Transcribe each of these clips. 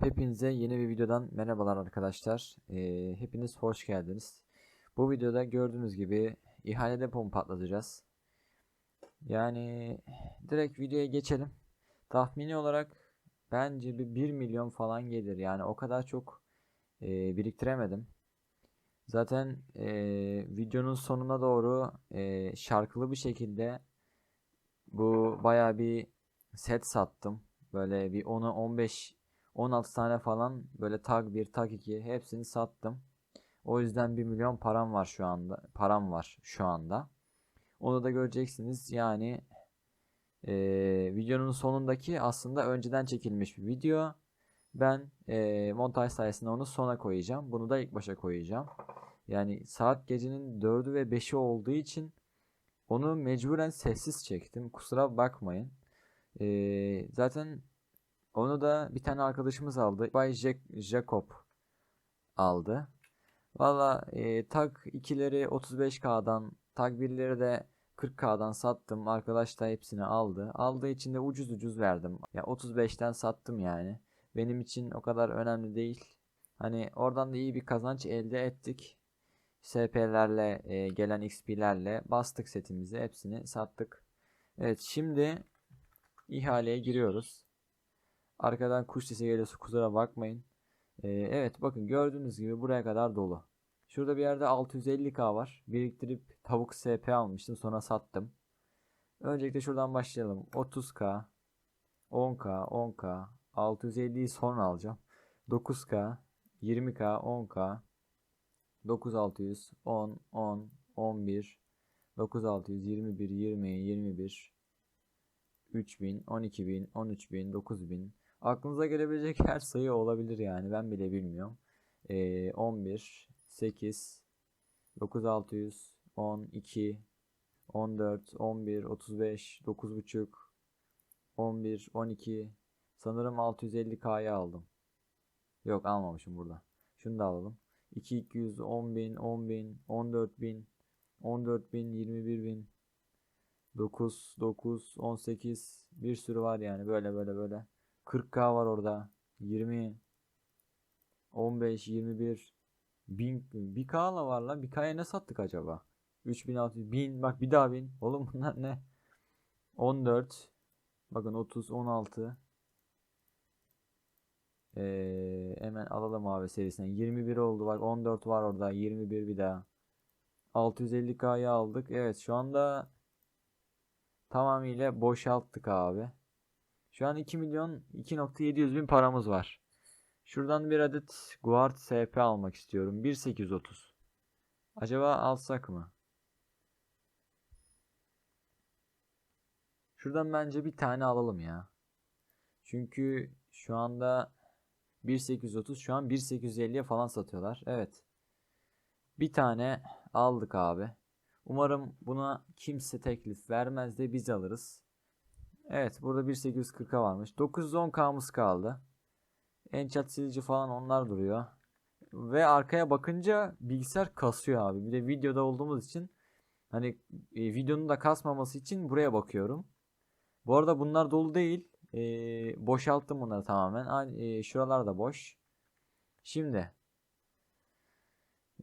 Hepinize yeni bir videodan merhabalar arkadaşlar. Ee, hepiniz hoş geldiniz. Bu videoda gördüğünüz gibi ihale depomu patlatacağız. Yani direkt videoya geçelim. Tahmini olarak bence bir 1 milyon falan gelir. Yani o kadar çok e, biriktiremedim. Zaten e, videonun sonuna doğru e, şarkılı bir şekilde bu baya bir set sattım. Böyle bir 10'a 15 16 tane falan böyle tag 1 tag 2 hepsini sattım. O yüzden 1 milyon param var şu anda. Param var şu anda. Onu da göreceksiniz. Yani e, videonun sonundaki aslında önceden çekilmiş bir video. Ben e, montaj sayesinde onu sona koyacağım. Bunu da ilk başa koyacağım. Yani saat gecenin 4'ü ve 5'i olduğu için onu mecburen sessiz çektim. Kusura bakmayın. E, zaten onu da bir tane arkadaşımız aldı. Bay Jack Jacob aldı. Valla e, tag 2'leri 35K'dan, tag 1'leri de 40K'dan sattım. Arkadaş da hepsini aldı. Aldığı için de ucuz ucuz verdim. Ya 35'ten sattım yani. Benim için o kadar önemli değil. Hani oradan da iyi bir kazanç elde ettik. SP'lerle e, gelen XP'lerle bastık setimizi. Hepsini sattık. Evet şimdi ihaleye giriyoruz. Arkadan kuş sesi geliyorsa kusura bakmayın. Ee, evet bakın gördüğünüz gibi buraya kadar dolu. Şurada bir yerde 650k var. Biriktirip tavuk SP almıştım sonra sattım. Öncelikle şuradan başlayalım. 30k 10k 10k 650'yi sonra alacağım. 9k 20k 10k 9600 10 10 11 9600 21 20 21 3000 12000 13000 9000 Aklınıza gelebilecek her sayı olabilir yani. Ben bile bilmiyorum. Ee, 11, 8, 9600, 12, 14, 11, 35, 9.5, 11, 12. Sanırım 650K'ya aldım. Yok almamışım burada. Şunu da alalım. 2, 200, 10 bin, 10 bin, 14 bin, 14 bin, 21 bin, 9, 9, 18 bir sürü var yani böyle böyle böyle. 40k var orada. 20 15 21 1000 1k var lan. 1k'ya ne sattık acaba? 3600 1000 bak bir daha 1000. Oğlum bunlar ne? 14 bakın 30 16 ee, hemen alalım abi serisinden. 21 oldu bak 14 var orada 21 bir daha. 650k'yı aldık. Evet şu anda tamamıyla boşalttık abi. Şu an 2 milyon 2.700 bin paramız var. Şuradan bir adet Guard SP almak istiyorum. 1830. Acaba alsak mı? Şuradan bence bir tane alalım ya. Çünkü şu anda 1830 şu an 1850'ye falan satıyorlar. Evet. Bir tane aldık abi. Umarım buna kimse teklif vermez de biz alırız. Evet burada 1840'a varmış. 910K'mız kaldı. Enchant silici falan onlar duruyor. Ve arkaya bakınca bilgisayar kasıyor abi. Bir de videoda olduğumuz için hani e, videonun da kasmaması için buraya bakıyorum. Bu arada bunlar dolu değil. E, boşalttım bunları tamamen. E, şuralar da boş. Şimdi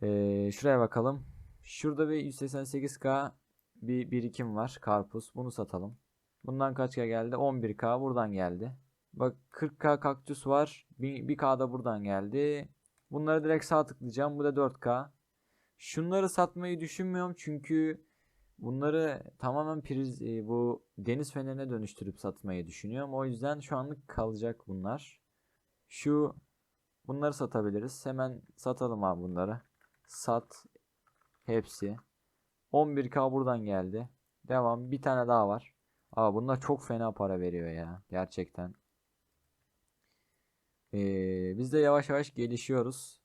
e, şuraya bakalım. Şurada bir 188K bir birikim var. Karpuz. Bunu satalım. Bundan kaç K geldi? 11K buradan geldi. Bak 40K kaktüs var. 1K da buradan geldi. Bunları direkt sağ tıklayacağım. Bu da 4K. Şunları satmayı düşünmüyorum çünkü bunları tamamen priz e, bu deniz fenerine dönüştürüp satmayı düşünüyorum. O yüzden şu anlık kalacak bunlar. Şu bunları satabiliriz. Hemen satalım abi bunları. Sat hepsi. 11K buradan geldi. Devam. Bir tane daha var. Aa bunlar çok fena para veriyor ya. Gerçekten. Ee, biz de yavaş yavaş gelişiyoruz.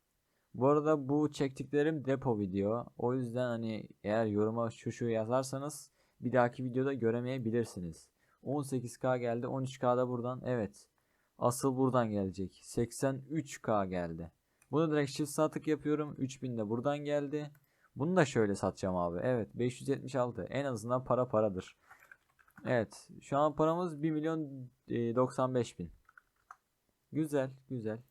Bu arada bu çektiklerim depo video. O yüzden hani eğer yoruma şu şu yazarsanız bir dahaki videoda göremeyebilirsiniz. 18k geldi. 13k da buradan. Evet. Asıl buradan gelecek. 83k geldi. Bunu direkt shift satık yapıyorum. 3000 de buradan geldi. Bunu da şöyle satacağım abi. Evet 576. En azından para paradır. Evet. Şu an paramız 1 milyon 95 bin. Güzel, güzel.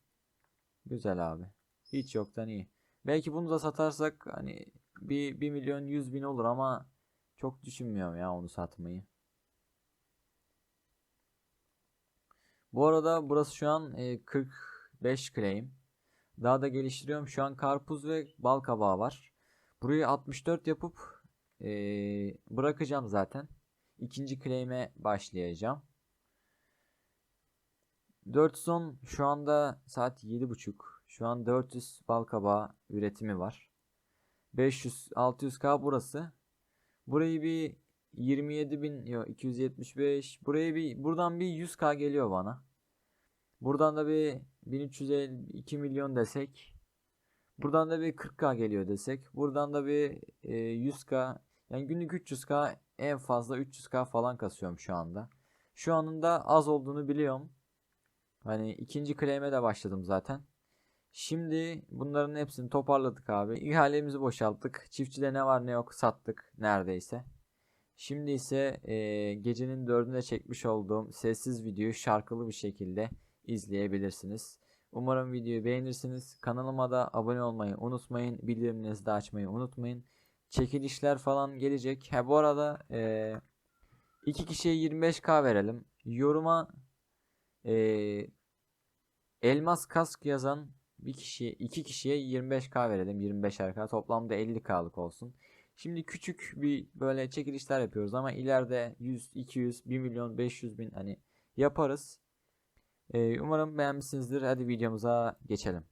Güzel abi. Hiç yoktan iyi. Belki bunu da satarsak hani bir, 1 milyon 100 bin olur ama çok düşünmüyorum ya onu satmayı. Bu arada burası şu an e, 45 claim. Daha da geliştiriyorum. Şu an karpuz ve bal kabağı var. Burayı 64 yapıp e, bırakacağım zaten. İkinci claim'e başlayacağım. 410 şu anda saat 7.30. Şu an 400 bal kabağı üretimi var. 500 600k burası. Burayı bir 27 bin yok 275 buraya bir buradan bir 100k geliyor bana. Buradan da bir 1352 milyon desek. Buradan da bir 40k geliyor desek. Buradan da bir e, 100k yani günlük 300k en fazla 300k falan kasıyorum şu anda. Şu anında az olduğunu biliyorum. Hani ikinci claim'e de başladım zaten. Şimdi bunların hepsini toparladık abi. İhalemizi boşalttık. Çiftçide ne var ne yok sattık neredeyse. Şimdi ise e, gecenin dördünde çekmiş olduğum sessiz videoyu şarkılı bir şekilde izleyebilirsiniz. Umarım videoyu beğenirsiniz. Kanalıma da abone olmayı unutmayın. Bildirimlerinizi de açmayı unutmayın. Çekilişler falan gelecek. Ha bu arada e, iki kişiye 25k verelim. Yoruma e, elmas kask yazan bir kişiye iki kişiye 25k verelim. 25'er toplamda 50k'lık olsun. Şimdi küçük bir böyle çekilişler yapıyoruz ama ileride 100, 200, 1 milyon, 500 bin hani yaparız. Ee, umarım beğenmişsinizdir. Hadi videomuza geçelim.